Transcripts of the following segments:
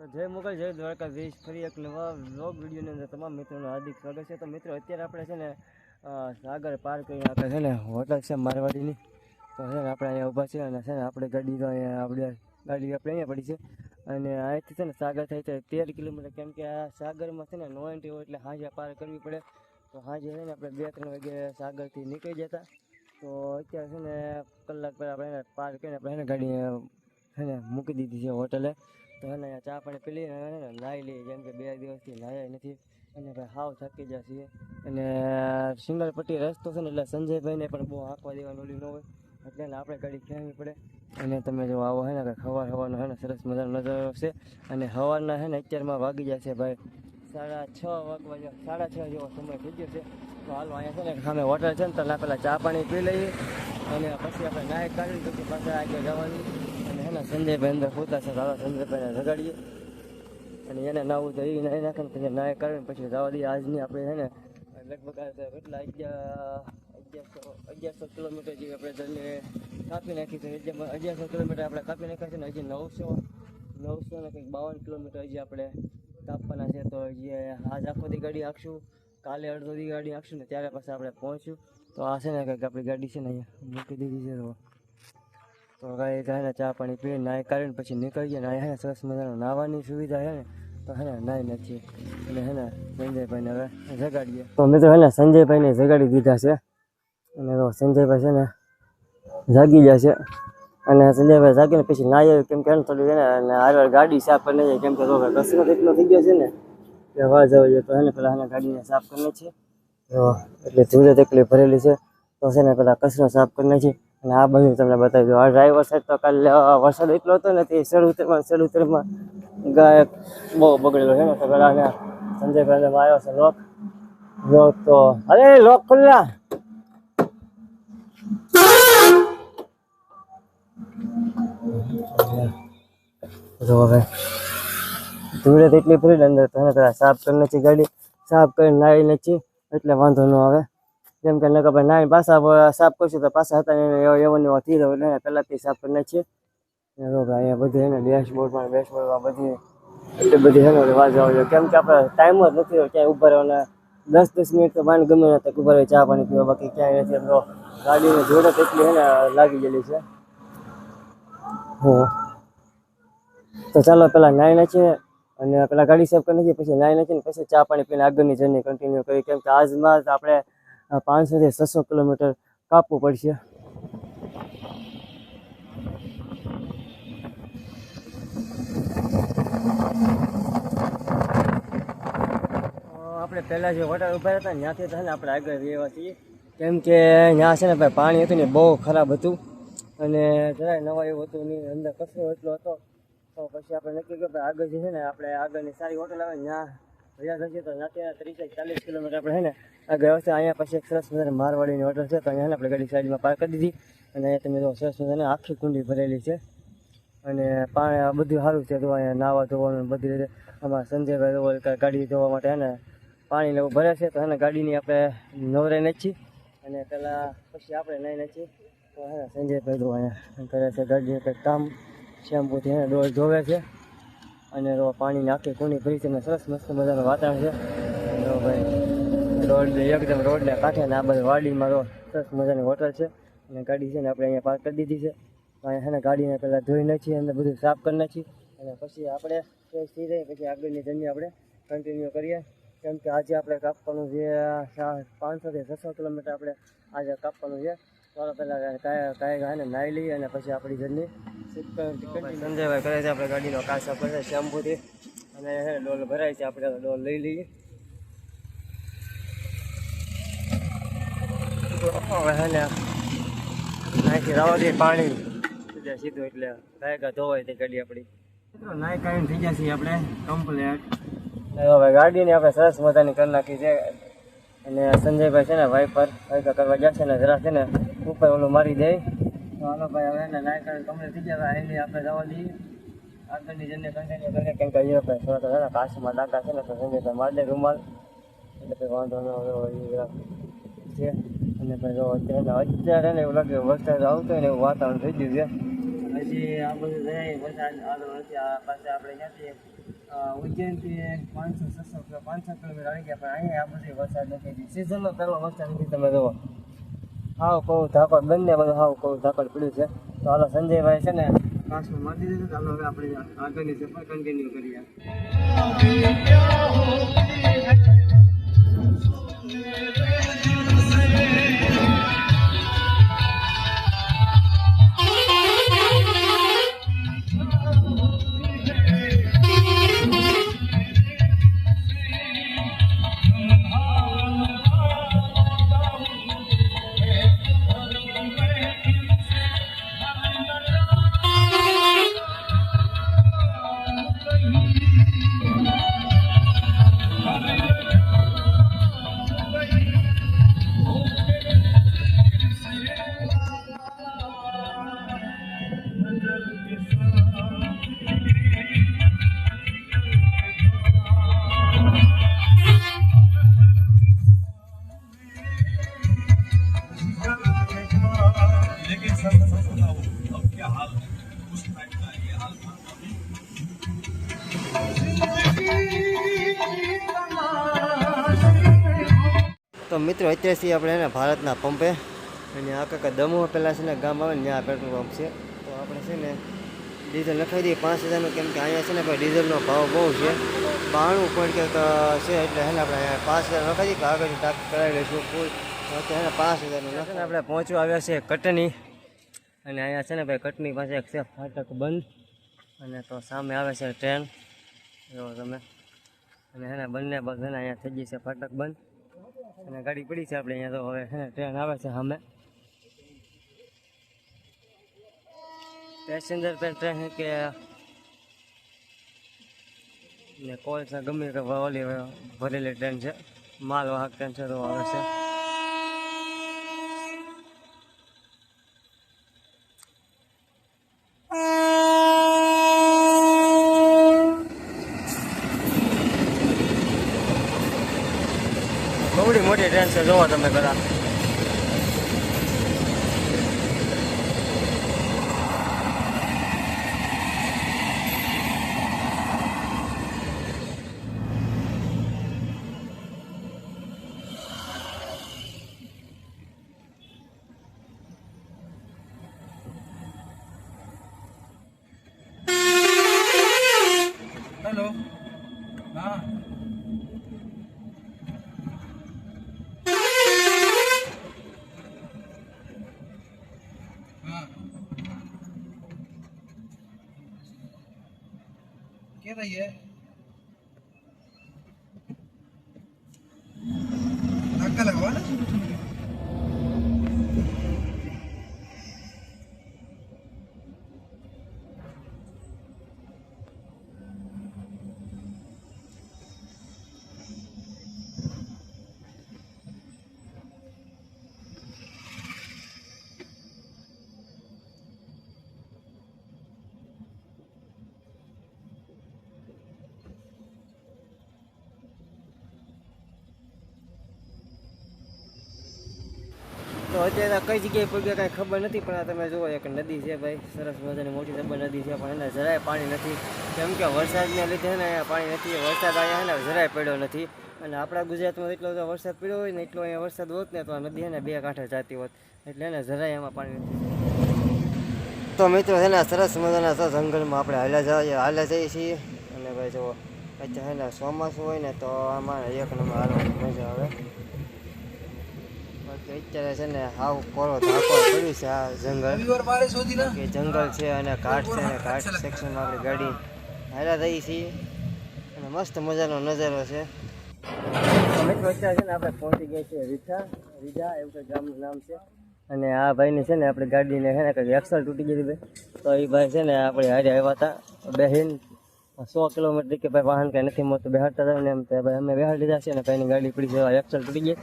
તો જય મોગલ જય દ્વારકાધીશ ફરી એક નવા વ્લોગ વિડીયોની અંદર તમામ મિત્રોનું હાર્દિક સ્વાગત છે તો મિત્રો અત્યારે આપણે છે ને સાગર પાર કરીને આપણે છે ને હોટલ છે મારવાડીની તો છે ને આપણે અહીંયા ઊભા છે અને છે ને આપણે ગાડી તો અહીંયા આપણે ગાડી આપણે અહીંયા પડી છે અને અહીંથી છે ને સાગર થાય છે તેર કિલોમીટર કેમ કે આ સાગરમાં છે ને નો એન્ટ્રી હોય એટલે હાજે પાર કરવી પડે તો હાજે છે ને આપણે બે ત્રણ વાગે સાગરથી નીકળી જતા તો અત્યારે છે ને કલાક પહેલાં આપણે પાર કરીને આપણે એને ગાડી છે ને મૂકી દીધી છે હોટલે તો એને ચા પાણી પી લઈને નાહી લઈએ, જેમ કે બે દિવસથી નાહ્યા નથી. અને ભાઈ હાવ થાકી ગયા છીએ. અને સિંગલ પટ્ટી રસ્તો છે ને એટલે સંજયભાઈને પણ બહુ આંકવા દેવાનું ઓલી ન હોય. એટલે આપણે ગાડી ખેંચવી પડે. અને તમે જો આવો હે ને કે ખવાર હવાનો હે ને, સરસ મજાનો નજારો છે અને હવારના હે ને, અત્યારમાં વાગી જશે ભાઈ સાડા છ વાગવા જેવો, સાડા છ જેવો સમય થઈ ગયો છે. તો હાલો અહીંયા છે ને સામે હોટલ છે ને, તો પહેલાં ચા પાણી પી લઈએ. અને પછી આપણે નાય કાઢી, પછી પાછા આગળ જવાની. અને એના સંજયભાઈ અંદર પોતા છે દાદા સંજયભાઈને રગાડીએ. અને એને નાવું તો એ નાહી નાખે ને પછી નાય કાઢીને પછી જવા દઈએ. આજની આપણે છે ને, લગભગ કેટલા, અગિયાર, અગિયારસો અગિયારસો કિલોમીટર જેવી આપણે જર્ની કાપી નાખી છે. અગિયારસો કિલોમીટર આપણે કાપી નાખ્યા છે ને, હજી નવસો નવસો ને કંઈક બાવન કિલોમીટર હજી આપણે કાપવાના છે. તો હજી આજ આખો દી ગાડી આપશું કાલે અડધો દી ગાડી આપશું ને ત્યારે પછી આપણે પહોંચ્યું. તો આ છે ને કંઈક આપણી ગાડી છે ને અહીંયા મૂકી દીધી છે. તો તો ગાય કાંઈ ને ચા પાણી પીને નાહી કાઢીને પછી નીકળીએ ને અહીંયા હે, સરસ મજાનો નાહવાની સુવિધા છે ને, તો હે ને નાહી નથી. અને હે ને સંજયભાઈને હવે જગાડીએ. તો મિત્રો હે ને સંજયભાઈને જગાડી દીધા છે. અને તો સંજયભાઈ છે ને જાગી ગયા છે. અને સંજયભાઈ જાગીને પછી આવી કેમ કે થોડી છે ને, અને હારવાર ગાડી સાફ કરી જાય કેમ કે તો કસરત એટલો થઈ ગયો છે ને, કે અવાજ આવે છે તો એને પેલા એને ગાડીને સાફ કરી છે તો એટલે ધીરે તકલીફ ભરેલી છે. તો છે ને પેલા કચરો સાફ કરી નાખી અને આ બધું તમને બતાવી દઉં. આ ડ્રાઈવર સાહેબ તો કાલે વરસાદ એટલો હતો ને તે શેડ ઉતરમાં શેડ ઉતરમાં ગાય બહુ બગડેલો છે ને તો પેલા ને સંજયભાઈ આવ્યો છે લોક. લોક તો, અરે લોક ખુલ્લા. જો હવે ધૂળે એટલી ફરી અંદર તો પેલા સાફ કરી નાખી ગાડી. સાફ કરી નાહી નાખી, એટલે વાંધો ન આવે. જેમ કે નકર ભાઈ નાની પાછા સાફ કરશું તો પાછા હતા એવો એવો થઈ રહ્યો એટલે પહેલાંથી સાફ કરી નાખીએ. જો બધું એટલી બધી છે ને વાજ આવે કેમ આપણે ટાઈમ જ નથી ક્યાંય ઊભા રહેવાના. દસ દસ મિનિટ તો પાણી ગમે ત્યાં ઊભા રહે ચા પાણી પીવા, બાકી ક્યાંય નથી. તો ગાડીની જોડે એટલી ને લાગી ગયેલી છે. હા તો ચાલો પેલા નાઈ નાખીએ અને પેલા ગાડી સાફ કરી નાખીએ, પછી નાઈ નાખીને પછી ચા પાણી પીને આગળની જર્ની કન્ટિન્યુ કરી કેમ કે આજમાં આપણે પાંચસો થી છસો કિલોમીટર કાપવું પડશે. આપણે પહેલાં જે હોટલ ઊભા હતા ત્યાંથી છે ને આપણે આગળ રહેવા છીએ. કેમ કે ત્યાં છે ને ભાઈ પાણી હતું ને બહુ ખરાબ હતું. અને જરાય નવા એવું હતું નહીં, અંદર કચરો એટલો હતો. તો પછી આપણે નક્કી કર્યું કે આગળ જે છે ને આપણે આગળની સારી હોટલ આવે ત્યાં ત્રીસ ચાલીસ કિલોમીટર આપણે છે ને આવશે અહીંયા પછી સરસ મજાની મારવાડીની હોટલ છે, તો અહીંયા આપણે ગાડી સાઈડમાં પાર્ક કરી દીધી. અને અહીંયા તમે સરસ મજાની આખી કુંડી ભરેલી છે. અને પાણી બધું સારું છે તો અહીંયા નાવા ધોવાનું બધી રીતે. આમાં સંજયભાઈ ગાડી ધોવા માટે એને પાણી લેવું ભરે છે, તો એને ગાડીની આપણે નવરાઈ નાખી. અને પહેલાં પછી આપણે નહીં નાખી. તો હે સંજયભાઈ ધોવા અહીંયા કરે છે ગાડી કંઈક કામ. શેમ્પૂથી એને ડોલ ધોવે છે. અને રો પાણીની આખી કુંડી ભરી છે અને સરસ મસ્ત મજાનું વાતાવરણ છે. તો ભાઈ, રોડ એકદમ રોડને કાંઠે ને આ બધું વાડીમાં રો સરસ મજાની હોટલ છે. અને ગાડી છે ને આપણે અહીંયા પાર્ક કરી દીધી છે. અહીંયા ને ગાડીને પહેલાં ધોઈ નાખીએ અને બધું સાફ કરી નાખી. અને પછી આપણે ફ્રેશ થઈ જાય પછી આગળની જર્ની આપણે કન્ટિન્યુ કરીએ. કેમ કે આજે આપણે કાપવાનું છે પાંચસોથી છસો કિલોમીટર આપણે આજે કાપવાનું છે. ચાલો પહેલાં કાંઈ કાંઈ ગાય ને નાહી લઈએ અને પછી આપણી ઘરની સંજયભાઈ કરે છે આપણે ગાડીનો કાચ સાફ છે શેમ્પૂથી. અને ડોલ ભરાય છે આપણે ડોલ લઈ લઈએ. હવે છે ને નાખી રાવા પાણી. સીધા સીધું એટલે ગાયકા ધોવાય તે ગાડી આપણી. નાઈ કાઢીને થઈ ગયા છીએ આપણે કમ્પ્લેટ હવે ગાડીની આપણે સરસ મજાની કરી નાખી છે. અને સંજયભાઈ છે ને વાઇપર વાઇપર કરવા જશે ને જરા છે ને ઉપર ઓલું મારી દે. તો હાલો ભાઈ, હવે એને લાયક કાઢીને થઈ ગયા એની આપણે જવા દઈએ. આગળની જઈને કન્ટિન્યુ કરીએ, કેમ કે અહીંયા આપણે થોડા થોડા કાશમાં ડાકા છે ને, તો સંજયભાઈ મારી દે રૂમાલ. એટલે કંઈ વાંધો ન આવે છે. અને ભાઈ જો અત્યારે અત્યારે ને એવું લાગે વરસાદ આવતો હોય ને એવું વાતાવરણ થઈ ગયું છે. પછી આ બધું જાય વરસાદ આવતો નથી આ પાસે આપણે ક્યાંથી ઉજ્જૈનથી પાંચસો, છસો, પાંચસો કિલોમીટર આવી ગયા, પણ અહીંયા આ બધી વરસાદ નથી. સિઝનનો પહેલો વરસાદ નથી, તમે જુઓ. હાવ કહું, ધાકડ, બંને બધું હાવ કહું, ધાકડ પડ્યું છે. તો હાલો, સંજયભાઈ છે ને ક્લાસમાં મારી દીધું ચાલો હવે આપણે આગળની સફર કન્ટિન્યુ કરીએ. મિત્રો અત્યારે છીએ આપણે એને ભારતના પંપે. અને આ કાકા દમો પહેલાં છે ને ગામ આવે ને ત્યાં પેટ્રોલ પંપ છે. તો આપણે છે ને ડીઝલ લખાવી દઈએ. પાંચ હજારનું કેમ કે અહીંયા છે ને ભાઈ ડીઝલનો ભાવ બહુ છે. બાણું પોઈન્ટ કંઈક છે એટલે હેને ને આપણે અહીંયા પાંચ હજાર લખાવી દઈએ કે આગળ ટાક કરાવી લઈશું ફૂલ અત્યારે છે ને પાંચ હજારનું લખે આપણે પહોંચવા આવ્યા છે કટની. અને અહીંયા છે ને ભાઈ કટની પાસે એક છે ફાટક બંધ. અને તો સામે આવે છે ટ્રેન. જો તમે. અને છે ને બંને છે અહીંયા થઈ ગઈ છે ફાટક બંધ. અને ગાડી પડી છે આપણે અહીંયા તો હવે છે ટ્રેન આવે છે સામે. પેસેન્જર પર ટ્રેન છે કે ને કોલસા ગમે કે ઓલી ભરેલી ટ્રેન છે. માલ વાહક ટ્રેન છે તો આવે છે બહુડી મોટી ટ્રેન છે જોવો તમે બધા Get a yeah. Acá તો અત્યારે કઈ જગ્યાએ પગ્યા કાંઈ ખબર નથી, પણ આ તમે જુઓ એક નદી છે ભાઈ. સરસ મજાની મોટી સબર નદી છે, પણ એને જરાય પાણી નથી. કેમ કે વરસાદને લીધે ને પાણી નથી. વરસાદ અહીંયા એને જરાય પડ્યો નથી. અને આપણા ગુજરાતમાં એટલો બધો વરસાદ પડ્યો હોય ને એટલો અહીંયા વરસાદ હોત ને તો આ નદી એને બે કાંઠે જતી હોત. એટલે એને જરાય એમાં પાણી નથી. તો મિત્રો છે ને સરસ મજાના સરસ જંગલમાં આપણે હાલ્યા જઈએ હાલ્યા જઈએ છીએ. અને ભાઈ જુઓ, અત્યારે ચોમાસું હોય ને તો આમાં એક નંબર હાલવાની મજા આવે. કે અત્યારે છે ને હાવ કોરો ધાકો પડ્યું છે આ જંગલ કે જંગલ છે અને ઘાટ છે અને ઘાટ સેક્શનમાં આપણી ગાડી હારા થઈ છીએ અને મસ્ત મજાનો નજારો છે મિત્રો અત્યારે છે ને આપણે પહોંચી ગયા છીએ રીઠા રીઠા એવું કંઈ ગામનું નામ છે અને આ ભાઈને છે ને આપણી ગાડીને છે ને કંઈક એક્સલ તૂટી ગઈ ભાઈ તો એ ભાઈ છે ને આપણે હારે આવ્યા હતા બહેન સો કિલોમીટર કે ભાઈ વાહન કંઈ નથી મળતું બેહાડતા હતા ને એમ ભાઈ અમે બેહાડી લીધા છે ને કંઈની ગાડી પડી જવા એક્સલ તૂટી ગઈ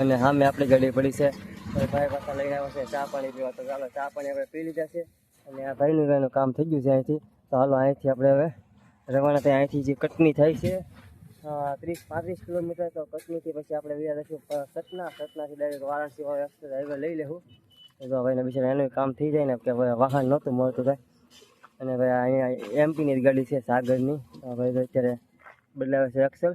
અને સામે આપણી ગાડી પડી છે. ભાઈ પાછા લઈને આવ્યા છે. ચા પાણી પીવા. તો ચાલો, ચા પાણી આપણે પી લીધા છે. અને આ ભાઈનું એનું કામ થઈ ગયું છે અહીંથી. તો હાલો, અહીંથી આપણે હવે રવાના ત્યાં અહીંથી જે કટની થાય છે ત્રીસ, પાંત્રીસ કિલોમીટર. તો કટનીથી પછી આપણે વ્યા રહીશું. સતના, સતનાથી ડાયરેક્ટ વારાણસી હાઈવે લઈ લેવું. તો ભાઈને બિચારા એનું કામ થઈ જાય ને, કે ભાઈ વાહન નહોતું મળતું થાય અને ભાઈ અહીંયા એમપીની જ ગાડી છે, સાગરની. ભાઈ અત્યારે બદલાવે છે એક્સેલ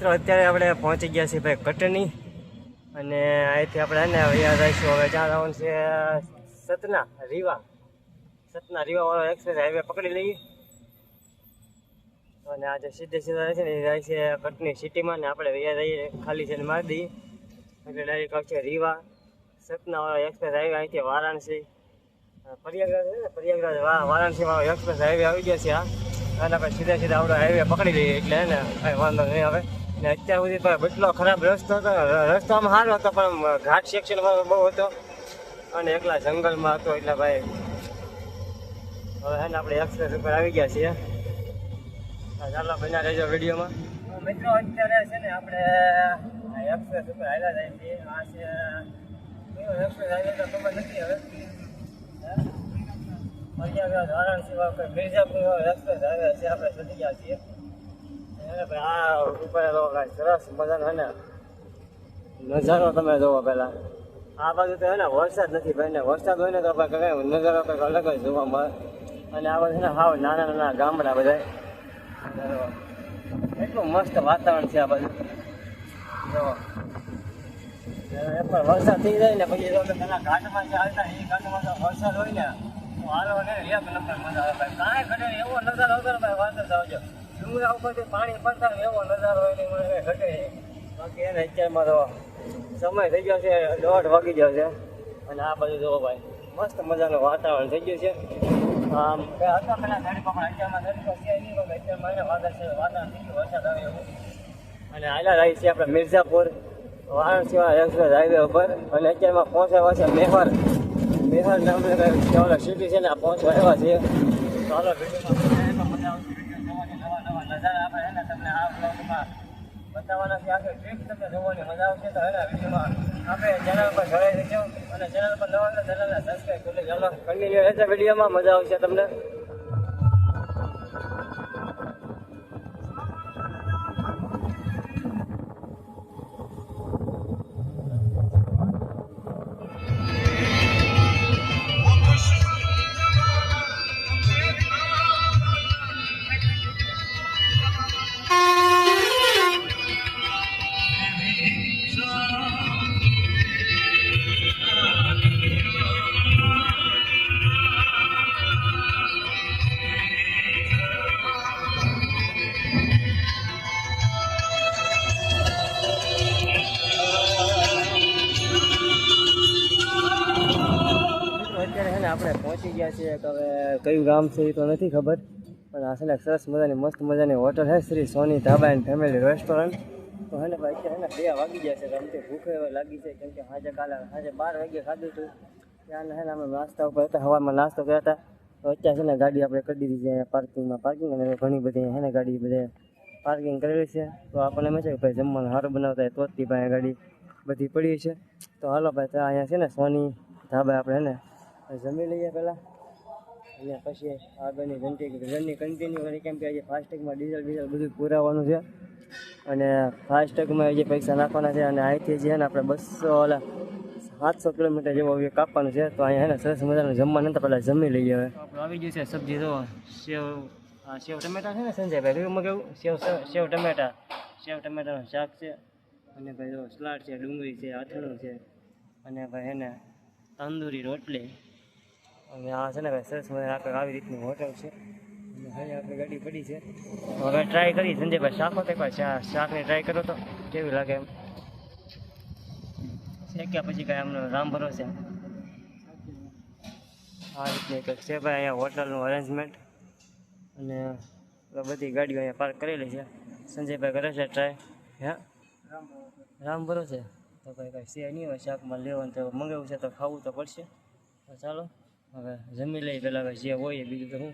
મિત્રો, અત્યારે આપણે પહોંચી ગયા છીએ ભાઈ કટની. અને અહીંથી આપણે હે ને અહીંયા રહીશું હવે જ્યાં જવાનું છે, સતના રીવા. સતના રીવા વાળો એક્સપ્રેસ હાઈવે પકડી લઈએ. અને આજે સીધે સીધા રહે છે ને જાય છે કટની સિટીમાં ને આપણે અહીંયા રહીએ ખાલી છે ને મારી દઈએ. એટલે ડાયરેક્ટ આવશે રીવા. સતના વાળો એક્સપ્રેસ હાઈવે અહીંથી વારાણસી. પ્રયાગરાજ છે ને વારાણસી વાળો એક્સપ્રેસ હાઈવે આવી ગયો છે આ. અને આપણે સીધા સીધા આપણે હાઈવે પકડી લઈએ એટલે ને, કાંઈ વાંધો નહીં આવે. ને અત્યાર સુધી પણ એટલો ખરાબ રસ્તો હતો. રસ્તોમાં સારો હતો, પણ ઘાટ સેક્શનમાં બહુ હતો. અને એકલા જંગલમાં હતો, એટલે ભાઈ હવે હે ને આપણે એક્સપ્રેસ ઉપર આવી ગયા છીએ. ચાલો, બન્યા રહેજો વિડીયોમાં. મિત્રો, અત્યારે છે ને આપણે એક્સપ્રેસ ઉપર આવેલા જાય છે આ છે એક્સપ્રેસ હાઈવે તો ખબર નથી હવે. પ્રયાગરાજ વારાણસી મિર્ઝાપુર એક્સપ્રેસ આવ્યા છે, આપણે સદી ગયા છીએ. આ ઉપર તો કાંઈ સરસ મજાનો હે ને નજારો તમે જોવો પહેલાં. આ બાજુ તો હે ને વરસાદ નથી ભાઈ, ને વરસાદ હોય ને તો આપણે કઈ નજારો કંઈક અલગ જ જોવા મળે. અને આ બાજુ ને હાવ નાના નાના ગામડા બધા. એટલું મસ્ત વાતાવરણ છે આ બાજુ. જો. વરસાદ થઈ જાય ને પછી જો પેલા ઘાટમાં જે વરસાદ હોય ને, તો હાલવા ને એક નંબર મજા આવે. ભાઈ કાંઈ ઘટે એવો નજારો હતો ને ભાઈ વાત જ આવજો ડુંગરા ઉપરથી પાણી પડતા એવો નજારો હોય ને મને ઘટે. બાકી એને અત્યારમાં તો સમય થઈ ગયો છે, દોઢ વાગી ગયો છે. અને આ બાજુ જોવો ભાઈ, મસ્ત મજાનું વાતાવરણ થઈ ગયું છે. આમ કે હતા પેલા ધડી પણ અત્યારમાં ધડી છે નહીં પણ અત્યારમાં એને વાદળ છે વાતાવરણ થઈ ગયું વરસાદ આવે એવું. અને આયલા રહી છે આપણે મિર્ઝાપુર વારાણસીમાં એક્સપ્રેસ હાઈવે ઉપર. અને અત્યારમાં પહોંચ્યા છે મેહર. મેહર નામની ઓલા સિટી છે ને, આ પહોંચવા આવ્યા છીએ ચાલો વિડીયોમાં નજારા આપણે ને તમને આ બ્લોગમાં બતાવવાના છે ટ્રીપ તમને જોવાની મજા આવશે તો એના વિડીયોમાં આપણે ચેનલ પર જોડાઈ દેજો અને ચેનલ પર નવા ચેનલને સબસ્ક્રાઈબ કરી ચાલો કન્ટિન્યુ રહેશે વિડીયોમાં મજા આવશે તમને? કયું ગામ છે એ તો નથી ખબર, પણ આ છે ને સરસ મજાની, મસ્ત મજાની હોટલ છે શ્રી સોની ધાબા એન્ડ ફેમિલી રેસ્ટોરન્ટ. તો હે ને ભાઈ, અત્યારે છે ને બે વાગી ગયા છે, તો અમથી ભૂખ હવે લાગી છે, કેમ કે આજે કાલે, આજે બાર વાગે ખાધું હતું ત્યાં છે ને અમે નાસ્તા ઉપર હતા હવામાં નાસ્તો કર્યા હતા. તો અત્યારે છે ને ગાડી આપણે કરી દીધી છે પાર્કિંગમાં પાર્કિંગ અને ઘણી બધી છે ને ગાડી બધે પાર્કિંગ કરેલી છે. તો આપણને એમ છે કે ભાઈ જમવાનું સારું બનાવતા હોય તો જ તે ભાઈ ગાડી બધી પડી છે. તો હાલો ભાઈ ત્યાં અહીંયા છે ને સોની ધાબા આપણે હે ને જમી લઈએ પહેલાં. અને પછી આગળની ઘંટી રનની કન્ટિન્યુ કરી, કેમ કે આજે ફાસ્ટેગમાં ડીઝલ ડીઝલ બધું પુરાવાનું છે. અને ફાસ્ટેગમાં જે પૈસા નાખવાના છે અને અહીંથી છે ને આપણે બસો ઓલા સાતસો કિલોમીટર જેવો કાપવાનું છે, તો અહીંયા એને સરસ મજાનું જમવાનું તો પહેલાં જમી લઈએ હવે. આવી ગયું છે સબ્જી તો. સેવ સેવ ટમેટા છે ને સંજયભાઈ કેવું કેવું? સેવ સેવ ટમેટા. સેવ ટમેટાનું શાક છે, અને ભાઈ સલાડ છે, ડુંગળી છે અથાણું છે, અને ભાઈ એને તંદૂરી રોટલી. અને આ છે ને ભાઈ સરસ મજાની આપણે આવી રીતની હોટલ છે. આપણી ગાડી પડી છે. હવે ટ્રાય કરી સંજયભાઈ, શાક હોતે કોઈ શાકની ટ્રાય કરો તો. કેવી લાગે એમ? શેક્યા પછી કાંઈ આમનો રામ ભરોસે? આ રીતની કંઈક છે ભાઈ, અહીંયા હોટલનું અરેન્જમેન્ટ અને બધી ગાડીઓ અહીંયા પાર્ક કરેલી છે. સંજયભાઈ કરે છે ટ્રાય હે? રામ ભરોસે? તો ભાઈ કાંઈ છે નહીં હોય શાકમાં લેવાનું તો મંગાવ્યું છે તો ખાવું તો પડશે. તો ચાલો. હવે જમી લઈ પેલા જે હોય બીજું તો હું.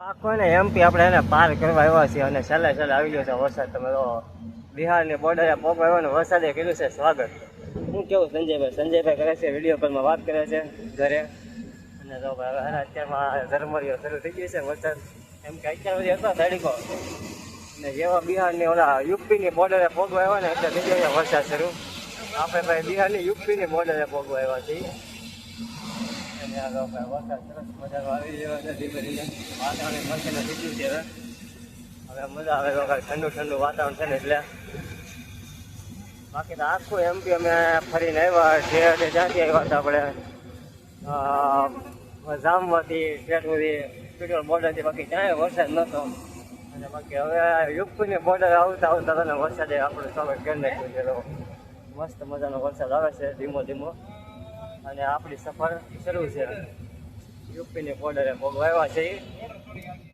આખો ને એમપી આપણે એને પાર કરવા આવ્યા છીએ અને છેલ્લે છેલ્લે આવી ગયો છે વરસાદ. તમે તો બિહારની બોર્ડરે પોપ આવ્યો ને વરસાદે કીધું છે સ્વાગત. હું કેવું સંજયભાઈ? સંજયભાઈ કરે છે વીડિયો કોલમાં વાત કરે છે ઘરે. અને તો ભાઈ હવે અત્યારમાં ઝરમરીઓ શરૂ થઈ ગઈ છે વરસાદ. એમ કે અત્યાર સુધી હતો તડીકો ને જેવા બિહારની ઓલા યુપીની બોર્ડરે પોગવા આવ્યા ને એટલે બીજા વરસાદ શરૂ. આપણે ભાઈ બિહારની યુપીની બોર્ડરે પોગવા આવ્યા છીએ. આ લોકો વરસાદ સરસ મજાનો આવી રહ્યો છે ધીમે ધીમે. વાતાવરણ મસ્તીને ગયું છે હવે મજા આવે લોકો ઠંડુ ઠંડુ વાતાવરણ છે ને એટલે. બાકી તો આખું એમપી અમે ફરીને આવ્યા છે અને જ્યાંથી આવ્યા હતા આપણે જામવાથી સુધી પેટ્રોલ બોર્ડરથી, બાકી ક્યાંય વરસાદ નહોતો. અને બાકી હવે યુપીની બોર્ડર આવતા આવતા તને વરસાદે આપણું સમય કરી નાખ્યું છે. મસ્ત મજાનો વરસાદ આવે છે, ધીમો ધીમો. અને આપણી સફર શરૂ છે. યુપીની બોર્ડરે ભોગવા આવ્યા છે.